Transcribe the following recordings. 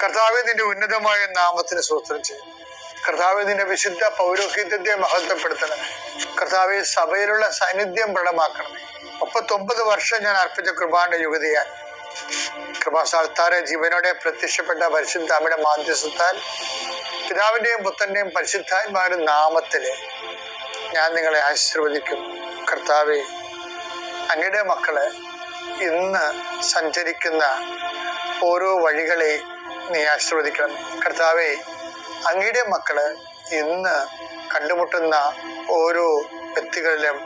കർത്താവെ നിന്റെ ഉന്നതമായ നാമത്തിന് സൂത്രം ചെയ്യും. കർത്താവെ നിന്റെ വിശുദ്ധ പൗരോഹിത്യത്തെ മഹത്വപ്പെടുത്തണമേ കർത്താവെ സഭയിലുള്ള സാന്നിധ്യം പ്രകടമാക്കണമേ. മുപ്പത്തൊമ്പത് വർഷം ഞാൻ അർപ്പിച്ച കൃപാന്റെ യുഗതിയാൽ. കൃപാസാൽത്താരെ ജീവനോടെ പ്രത്യക്ഷപ്പെട്ട പരിശുദ്ധ അമ്മയുടെ മാധ്യസ്ഥത്താൽ പിതാവിന്റെയും പുത്തന്റെയും പരിശുദ്ധാത്മാരുടെ നാമത്തിൽ ഞാൻ നിങ്ങളെ ആശീർവദിക്കും. കർത്താവെ അങ്ങയുടെ മക്കൾ ഇന്ന് സഞ്ചരിക്കുന്ന ഓരോ വഴികളെ നീ ആശീർവദിക്കണം. കർത്താവെ അങ്ങയുടെ മക്കൾ ഇന്ന് കണ്ടുമുട്ടുന്ന ഓരോ വ്യക്തികളിലും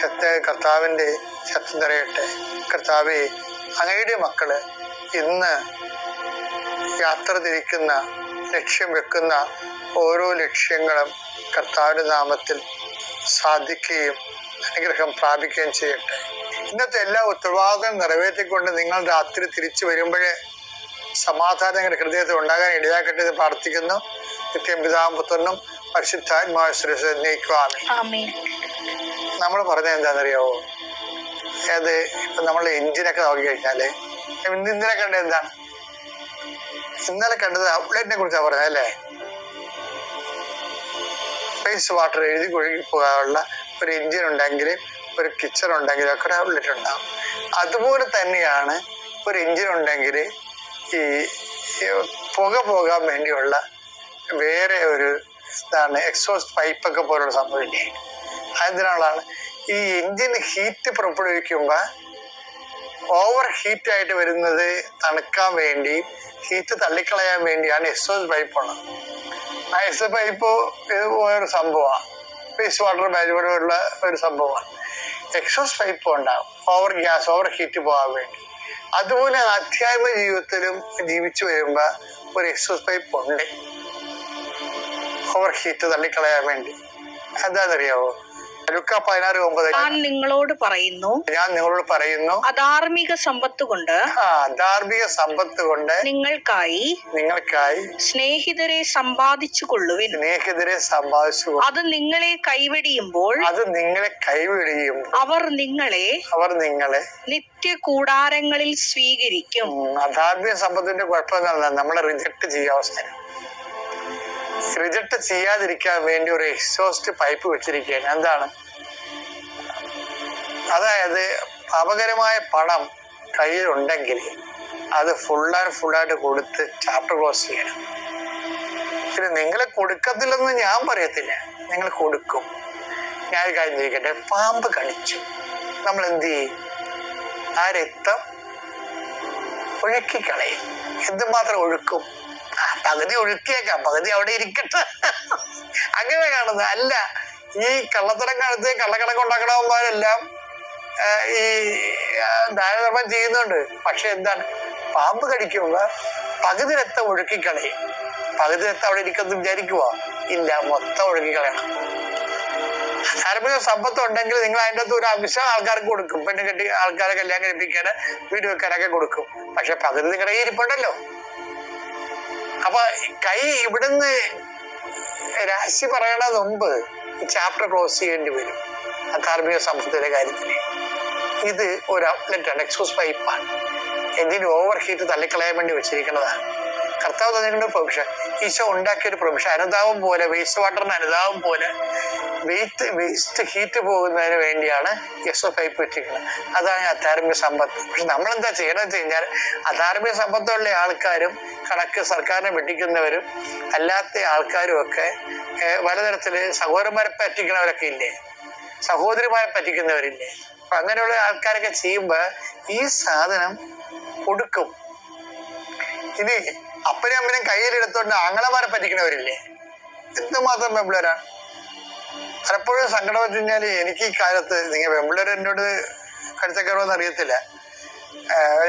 ശക്ത കർത്താവിന്റെ ശക്തി നിറയട്ടെ. കർത്താവെ അങ്ങയുടെ മക്കൾ ഇന്ന് യാത്ര തിരിക്കുന്ന ലക്ഷ്യം വെക്കുന്ന ഓരോ ലക്ഷ്യങ്ങളും കർത്താവിന്റെ നാമത്തിൽ സാധിക്കുകയും അനുഗ്രഹം പ്രാപിക്കുകയും ചെയ്യട്ടെ. ഇന്നത്തെ എല്ലാ ഉത്തരവാദിത്തം നിറവേറ്റിക്കൊണ്ട് നിങ്ങൾ രാത്രി തിരിച്ചു വരുമ്പോഴേ സമാധാനം നിങ്ങളുടെ ഹൃദയത്തിൽ ഉണ്ടാകാൻ ഇടയാക്കട്ടെ എന്ന് പ്രാർത്ഥിക്കുന്നു. നിത്യം പിതാവും പുത്രനും പരിശുദ്ധാത്മാശ്രേഷ നീക്കുവാമി ആമേൻ. നമ്മൾ പറഞ്ഞത് എന്താണെന്നറിയാവോ? അത് ഇപ്പൊ നമ്മൾ എഞ്ചിനൊക്കെ നോക്കി കഴിഞ്ഞാൽ ഇന്ന് ഇന്നലെ കണ്ടത് എന്താണ്? ഇന്നലെ കണ്ടത് ഔട്ട്ലെറ്റിനെ കുറിച്ചാണ് പറഞ്ഞത് അല്ലേ? ഫേസ് വാട്ടർ എഴുതി കുഴുകി പോകാനുള്ള ഒരു എഞ്ചിൻ ഉണ്ടെങ്കിൽ ഒരു കിച്ചൺ ഉണ്ടെങ്കിൽ ഒക്കെ ഒരു ഔട്ട്ലെറ്റ് അതുപോലെ തന്നെയാണ് ഒരു എഞ്ചിൻ ഉണ്ടെങ്കിൽ ഈ പുക പോകാൻ വേണ്ടിയുള്ള വേറെ ഒരു ഇതാണ് എക്സോസ്റ്റ് പൈപ്പൊക്കെ പോലുള്ള സംഭവമില്ലേ അതിനാളാണ് ഈ എഞ്ചിൻ ഹീറ്റ് പുറപ്പെടുവിക്കുമ്പോൾ ഓവർ ഹീറ്റ് ആയിട്ട് വരുന്നത് തണുക്കാൻ വേണ്ടി ഹീറ്റ് തള്ളിക്കളയാൻ വേണ്ടിയാണ് എക്സോസ് പൈപ്പ് ഉള്ളത്. ആ എക്സോസ് പൈപ്പ് ഒരു സംഭവമാണ് വേസ്റ്റ് വാട്ടർ ബാജുപോലുള്ള ഒരു സംഭവമാണ് എക്സോസ് പൈപ്പ് ഉണ്ടാകും ഓവർ ഗ്യാസ് ഓവർ ഹീറ്റ് പോകാൻ വേണ്ടി. അതുപോലെ ആധ്യാത്മ ജീവിതത്തിലും ജീവിച്ചു വരുമ്പോ ഒരു എക്സോസ് പൈപ്പ് ഉണ്ട്. ഓവർ ഹീറ്റ് തള്ളിക്കളയാൻ വേണ്ടി. എന്താണെന്നറിയാവോ ലുക്ക പതിനാറ് ഒമ്പത് ഞാൻ നിങ്ങളോട് പറയുന്നു. ഞാൻ നിങ്ങളോട് പറയുന്നു. അധാർമിക സമ്പത്ത് കൊണ്ട് അധാർമിക സമ്പത്ത് കൊണ്ട് നിങ്ങൾക്കായി നിങ്ങൾക്കായി സ്നേഹിതരെ സമ്പാദിച്ചു കൊള്ളുവിൻ സ്നേഹിതരെ സമ്പാദിച്ചു അത് നിങ്ങളെ കൈവെടിയുമ്പോൾ അത് നിങ്ങളെ കൈവെടിയുമ്പോൾ അവർ നിങ്ങളെ അവർ നിങ്ങളെ നിത്യ കൂടാരങ്ങളിൽ സ്വീകരിക്കും അധാർമിക സമ്പത്തിന്റെ കുഴപ്പം എന്താ നമ്മളെ റിജക്ട് ചെയ്യാവസ്ഥ റിജക്ട് ചെയ്യാതിരിക്കാൻ വേണ്ടി ഒരു എക്സോസ്റ്റ് പൈപ്പ് വെച്ചിരിക്കുകയാണ്. എന്താണ്? അതായത് അപകരമായ പണം കയ്യിലുണ്ടെങ്കിൽ അത് ഫുൾ ആൻഡ് ഫുള്ളായിട്ട് കൊടുത്ത് ചാപ്റ്റർ ക്ലോസ് ചെയ്യണം. പിന്നെ നിങ്ങളെ കൊടുക്കത്തില്ലെന്ന് ഞാൻ പറയത്തില്ല. നിങ്ങൾ കൊടുക്കും. ഞാൻ ഒരു കാര്യം ചോദിക്കട്ടെ? പാമ്പ് കടിച്ചു. നമ്മൾ എന്ത് ചെയ്യും? ആ രക്തം ഒഴുക്കിക്കളയും എന്തുമാത്രം ഒഴുക്കും? പകുതി ഒഴുക്കിയേക്കാം പകുതി അവിടെ ഇരിക്കട്ടെ. അങ്ങനെ കാണുന്നത്. അല്ല ഈ കള്ളത്തരം കാലത്ത് കള്ളക്കണക്ക് ഉണ്ടാക്കണവന്മാരെല്ലാം ഈ ദാനധർമ്മം ചെയ്യുന്നുണ്ട്. പക്ഷെ എന്താണ്? പാമ്പ് കടിക്കുമ്പോൾ പകുതി രക്തം ഒഴുക്കിക്കളയും. പകുതി രക്തം അവിടെ ഇരിക്കുന്നു വിചാരിക്കുവോ? ഇല്ല മൊത്തം ഒഴുക്കിക്കളയണം ധാർമ്മിക സമ്പത്ത് ഉണ്ടെങ്കിൽ നിങ്ങൾ അതിന്റെ അകത്ത് ഒരു അംശം ആൾക്കാർക്ക് കൊടുക്കും. പെണ്ണ് കെട്ടി ആൾക്കാരെ കല്യാണം കഴിപ്പിക്കാൻ വീട് വെക്കാനൊക്കെ കൊടുക്കും. പക്ഷെ പകുതി നിങ്ങളുടെ ഇരിപ്പുണ്ടല്ലോ. അപ്പൊ കൈ ഇവിടുന്ന് രാശി പറയണ മുമ്പ് ചാപ്റ്റർ ക്ലോസ് ചെയ്യേണ്ടി വരും. ധാർമ്മിക സമ്പത്തിന്റെ കാര്യത്തിൽ ഇത് ഒരു ഔട്ട്ലെറ്റ് ആണ് എക്സോസ് പൈപ്പാണ് എന്തിന് ഓവർ ഹീറ്റ് തള്ളിക്കളയാൻ വേണ്ടി വെച്ചിരിക്കുന്നതാണ്. കർത്താവ് തന്നിട്ടുണ്ട് പ്രൊവിഷൻ ഈശോ ഉണ്ടാക്കിയ ഒരു പ്രൊവിഷൻ അനുതാപം പോലെ വേസ്റ്റ് വാട്ടറിന് അനുതാപം പോലെ വേസ്റ്റ് വേസ്റ്റ് ഹീറ്റ് പോകുന്നതിന് വേണ്ടിയാണ് എക്സോ പൈപ്പ് വെച്ചിരിക്കുന്നത് അതാണ് അധാർമിക സമ്പത്ത്. പക്ഷെ നമ്മൾ എന്താ ചെയ്യണമെന്ന് വെച്ച് കഴിഞ്ഞാൽ അധാർമിക സമ്പത്തുള്ള ആൾക്കാരും കണക്ക് സർക്കാരിനെ വെട്ടിക്കുന്നവരും അല്ലാത്ത ആൾക്കാരും ഒക്കെ ഏഹ്, പലതരത്തിൽ സഹോദരന്മാരെ പറ്റിക്കുന്നവരൊക്കെ ഇല്ലേ? സഹോദരിമാരെ പറ്റിക്കുന്നവരില്ലേ? അപ്പൊ അങ്ങനെയുള്ള ആൾക്കാരൊക്കെ ചെയ്യുമ്പോ ഈ സാധനം കൊടുക്കും. ഇനി അപ്പനും അമ്മനും കയ്യിലെടുത്തോണ്ട് ആങ്ങളമാരെ പറ്റിക്കുന്നവരില്ലേ? എന്തുമാത്രം പെമ്പിളരാണ് പലപ്പോഴും സങ്കടം വെച്ച് എനിക്ക് ഈ കാലത്ത് നിങ്ങൾ വെമ്പിള്ളേർ എന്നോട് കരുത്തക്കയറുമെന്ന് അറിയത്തില്ല.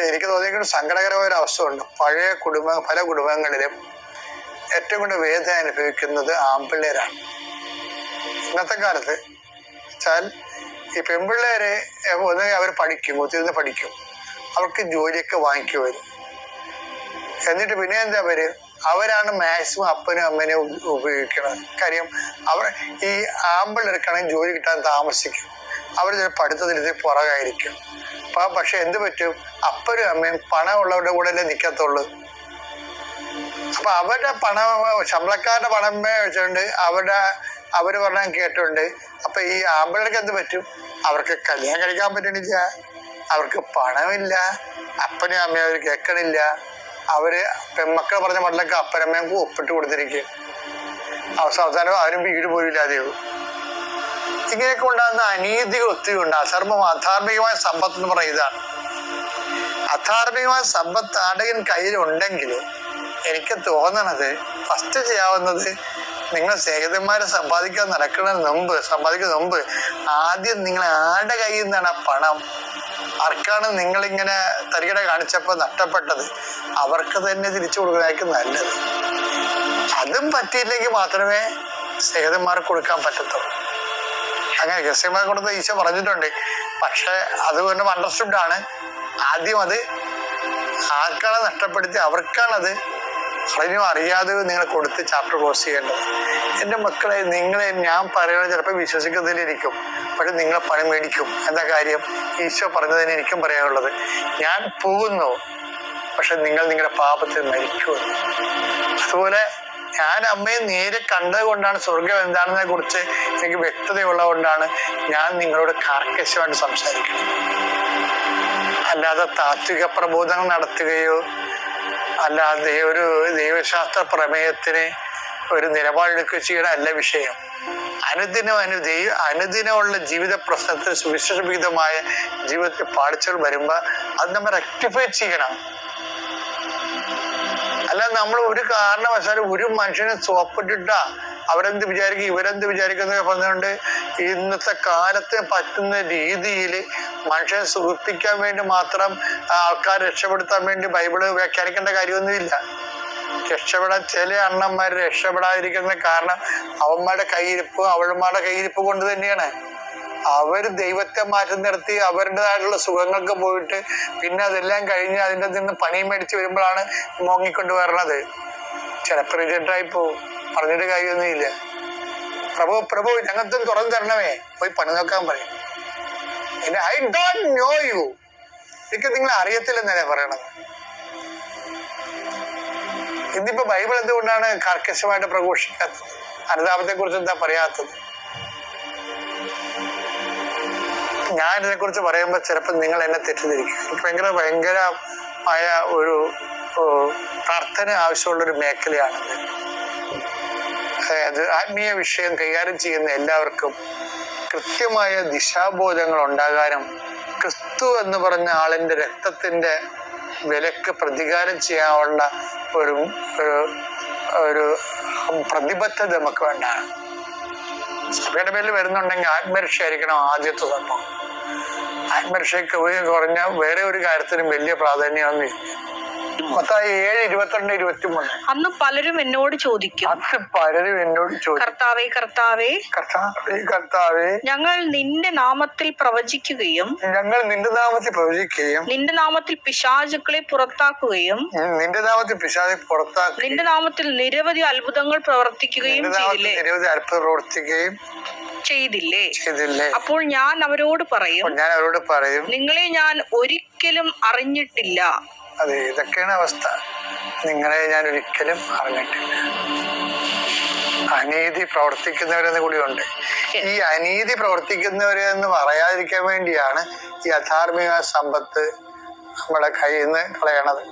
എനിക്ക് തോന്നിയൊരു സങ്കടകരമായ ഒരു അവസ്ഥ ഉണ്ട് പഴയ കുടുംബ പല കുടുംബങ്ങളിലും ഏറ്റവും കൂടുതൽ വേദന അനുഭവിക്കുന്നത് ആൺപിള്ളേരാണ്. ഇന്നത്തെ കാലത്ത് വെച്ചാൽ ഈ പെൺപിള്ളേരെ ഒന്നുകിൽ അവർ പഠിക്കും ഒത്തിരുന്ന് പഠിക്കും. അവർക്ക് ജോലിയൊക്കെ വാങ്ങിക്കുമായിരുന്നു എന്നിട്ട് പിന്നെ എന്താ പേര് അവരാണ് മാക്സിമം അപ്പനും അമ്മനെ ഉപ- ഉപയോഗിക്കുന്നത് കാര്യം അവർ ഈ ആമ്പിളെടുക്കണമെങ്കിൽ ജോലി കിട്ടാൻ താമസിക്കും. അവർ പഠിത്തത്തിൽ പുറകായിരിക്കും. അപ്പൊ പക്ഷെ എന്ത് പറ്റും? അപ്പനും അമ്മയും പണമുള്ളവരുടെ കൂടെ അല്ലേ നിൽക്കത്തുള്ളൂ അപ്പൊ അവരുടെ പണം ശമ്പളക്കാരുടെ പണം വെച്ചുകൊണ്ട് അവരുടെ അവർ പറഞ്ഞ കേട്ടുണ്ട് അപ്പൊ ഈ ആമ്പിളർക്ക് എന്ത് പറ്റും? അവർക്ക് കല്യാണം കഴിക്കാൻ പറ്റണില്ല. അവർക്ക് പണമില്ല. അപ്പനും അമ്മയും അവർ കേൾക്കണില്ല. അവർ പെൺമക്കൾ പറഞ്ഞ മട്ടിലൊക്കെ അപ്പരമ്മയും ഒപ്പിട്ട് കൊടുത്തിരിക്കും. അവസാന അവസാനം അവരും വീട് പോലും ഇല്ലാതെയാവും ഇങ്ങനെയൊക്കെ ഉണ്ടാകുന്ന അനീതികൾ ഒത്തിരി ഉണ്ട്. അധർമ്മം അധാർമികമായ സമ്പത്ത് എന്ന് പറയുന്നത് ഇതാണ്. അധാർമികമായ സമ്പത്ത് ആടകൻ കയ്യിലുണ്ടെങ്കിൽ എനിക്ക് തോന്നണത് ഫസ്റ്റ് ചെയ്യാവുന്നത് നിങ്ങൾ സ്നേഹിതന്മാരെ സമ്പാദിക്കാൻ നടക്കുന്നതിന് മുമ്പ് സമ്പാദിക്കുന്നതിന് മുമ്പ് ആദ്യം നിങ്ങൾ ആരുടെ കയ്യിൽ നിന്നാണ് പണം ആർക്കാണ് നിങ്ങളിങ്ങനെ തരികട കാണിച്ചപ്പോൾ നഷ്ടപ്പെട്ടത്? അവർക്ക് തന്നെ തിരിച്ചു കൊടുക്കുന്നതായിരിക്കും നല്ലത്. അതും പറ്റിയില്ലെങ്കിൽ മാത്രമേ സ്നേഹിതന്മാർക്ക് കൊടുക്കാൻ പറ്റത്തുള്ളൂ. അങ്ങനെ രഹസ്യമായി കൊടുത്ത് ഈശോ പറഞ്ഞിട്ടുണ്ട്. പക്ഷെ അത് പിന്നെ അണ്ടർസ്റ്റുഡ് ആണ്. ആദ്യം അത് ആർക്കാണ് നഷ്ടപ്പെടുത്തി അവർക്കാണത് അറിഞ്ഞോ അറിയാതെ നിങ്ങൾ കൊടുത്ത് ചാപ്റ്റർ ക്ലോസ് ചെയ്യേണ്ടത്. എന്റെ മക്കളെ നിങ്ങളെ ഞാൻ പറയുന്നത് ചിലപ്പോൾ വിശ്വസിക്കുന്നതിലിരിക്കും. പക്ഷെ നിങ്ങൾ പണം മേടിക്കും എന്ന കാര്യം ഈശോ പറഞ്ഞതിന് എനിക്കും പറയാനുള്ളത്. ഞാൻ പോകുന്നു പക്ഷെ നിങ്ങൾ നിങ്ങളുടെ പാപത്തിൽ മരിക്കുമെന്ന് അതുപോലെ ഞാൻ അമ്മയെ നേരെ കണ്ടത് കൊണ്ടാണ് സ്വർഗം എന്താണെന്നെ കുറിച്ച് എനിക്ക് വ്യക്തതയുള്ളത് കൊണ്ടാണ് ഞാൻ നിങ്ങളോട് കാർക്കശമായിട്ട് സംസാരിക്കുന്നത്. അല്ലാതെ താത്വിക പ്രബോധനം നടത്തുകയോ അല്ലാതെ ഒരു ദൈവശാസ്ത്ര പ്രമേയത്തിന് ഒരു നിലപാടെടുക്കുകയോ ചെയ്യണ അല്ല വിഷയം. അനുദിനം അനു ദൈവ അനുദിനമുള്ള ജീവിത പ്രശ്നത്തിൽ സുവിശേഷവിഹിതമായ ജീവിതത്തിൽ പാളിച്ചകൾ വരുമ്പോൾ അത് നമ്മൾ റെക്ടിഫൈ ചെയ്യണം. അല്ല നമ്മൾ ഒരു കാരണവശാലും ഒരു മനുഷ്യനെ സോപ്പിട്ടിട്ടാ അവരെന്ത് വിചാരിക്കും ഇവരെന്ത് വിചാരിക്കും എന്നൊക്കെ പറഞ്ഞുകൊണ്ട് ഇന്നത്തെ കാലത്തെ പറ്റുന്ന രീതിയിൽ മനുഷ്യനെ സുഖിപ്പിക്കാൻ വേണ്ടി മാത്രം ആൾക്കാർ രക്ഷപ്പെടുത്താൻ വേണ്ടി ബൈബിൾ വ്യാഖ്യാനിക്കേണ്ട കാര്യമൊന്നുമില്ല. രക്ഷപ്പെടാൻ ചില അണ്ണന്മാർ രക്ഷപ്പെടാതിരിക്കുന്ന കാരണം അവന്മാരുടെ കയ്യിരിപ്പ് അവളുമാരുടെ കയ്യിരിപ്പ് കൊണ്ട് തന്നെയാണ്. അവർ ദൈവത്തെ മാറ്റി നിർത്തി അവരുടേതായിട്ടുള്ള സുഖങ്ങൾക്ക് പോയിട്ട് പിന്നെ അതെല്ലാം കഴിഞ്ഞ് അതിന്റെ നിന്ന് പണിയും മേടിച്ച് വരുമ്പോഴാണ് മോങ്ങിക്കൊണ്ട് വരണത്. ചിലപ്പോൾ റിജക്റ്റായി പോവും. പറഞ്ഞിട്ട് കാര്യമൊന്നുമില്ല. പ്രഭു പ്രഭു ഞങ്ങൾക്കും തുറന്നു തരണമേ. പോയി പണി നോക്കാൻ പറയും. പിന്നെ ഐ ഡോണ്ട് നോ യു എനിക്ക് നിങ്ങൾ അറിയത്തില്ലെന്നല്ലേ പറയണത്? ഇന്നിപ്പോ ബൈബിൾ എന്തുകൊണ്ടാണ് കർക്കശമായിട്ട് പ്രഘോഷിക്കാത്തത്? അനുതാപത്തെ കുറിച്ച് എന്താ പറയാത്തത്? ഞാൻ ഇതിനെ കുറിച്ച് പറയുമ്പോൾ ചിലപ്പോൾ നിങ്ങൾ എന്നെ തെറ്റിദ്ധരിക്കും. എനിക്ക് ഭയങ്കര ഭയങ്കരമായ ഒരു പ്രാർത്ഥന ആവശ്യമുള്ള ഒരു മേഖലയാണിത് അതായത് ആത്മീയ വിഷയം കൈകാര്യം ചെയ്യുന്ന എല്ലാവർക്കും കൃത്യമായ ദിശാബോധങ്ങൾ ഉണ്ടാകാനും ക്രിസ്തു എന്ന് പറഞ്ഞ ആളിന്റെ രക്തത്തിന്റെ വിലക്ക് പ്രതികാരം ചെയ്യാനുള്ള ഒരു ഒരു പ്രതിബദ്ധത നമുക്ക് വേണ്ടാണ്. സഭയുടെ പേരിൽ വരുന്നുണ്ടെങ്കിൽ ആത്മരക്ഷയായിരിക്കണം ആദ്യത്തെ സംഭവം ആത്മരക്ഷയ്ക്ക് കുറഞ്ഞ വേറെ ഒരു കാര്യത്തിനും വലിയ പ്രാധാന്യമൊന്നുമില്ല ഏഴ് ഇരുപത്തിരണ്ട് അന്ന് പലരും എന്നോട് ചോദിക്കും. പലരും എന്നോട് ചോദിക്കും. കർത്താവേ കർത്താവേ. കർത്താവേ കർത്താവേ. ഞങ്ങൾ നിന്റെ നാമത്തിൽ പ്രവചിക്കുകയും ഞങ്ങൾ നിന്റെ നാമത്തിൽ പ്രവചിക്കുകയും നിന്റെ നാമത്തിൽ പിശാചുക്കളെ പുറത്താക്കുകയും നിന്റെ നാമത്തിൽ പിശാചെ പുറത്താക്കുകയും നിന്റെ നാമത്തിൽ നിരവധി അത്ഭുതങ്ങൾ പ്രവർത്തിക്കുകയും ചെയ്തില്ലേ? നിരവധി അത്ഭുതം പ്രവർത്തിക്കുകയും ചെയ്തില്ലേ? ചെയ്തില്ലേ? അപ്പോൾ ഞാൻ അവരോട് പറയും ഞാൻ അവരോട് പറയും നിങ്ങളെ ഞാൻ ഒരിക്കലും അറിഞ്ഞിട്ടില്ല. അതെ ഇതൊക്കെയാണ് അവസ്ഥ. നിങ്ങളെ ഞാൻ ഒരിക്കലും അറിഞ്ഞിട്ടില്ല അനീതി പ്രവർത്തിക്കുന്നവരെന്ന് കൂടിയുണ്ട്. ഈ അനീതി പ്രവർത്തിക്കുന്നവരെ എന്ന് പറയാതിരിക്കാൻ വേണ്ടിയാണ് ഈ അധാർമിക സമ്പത്ത് നമ്മുടെ കയ്യിൽ നിന്ന് കളയണത്.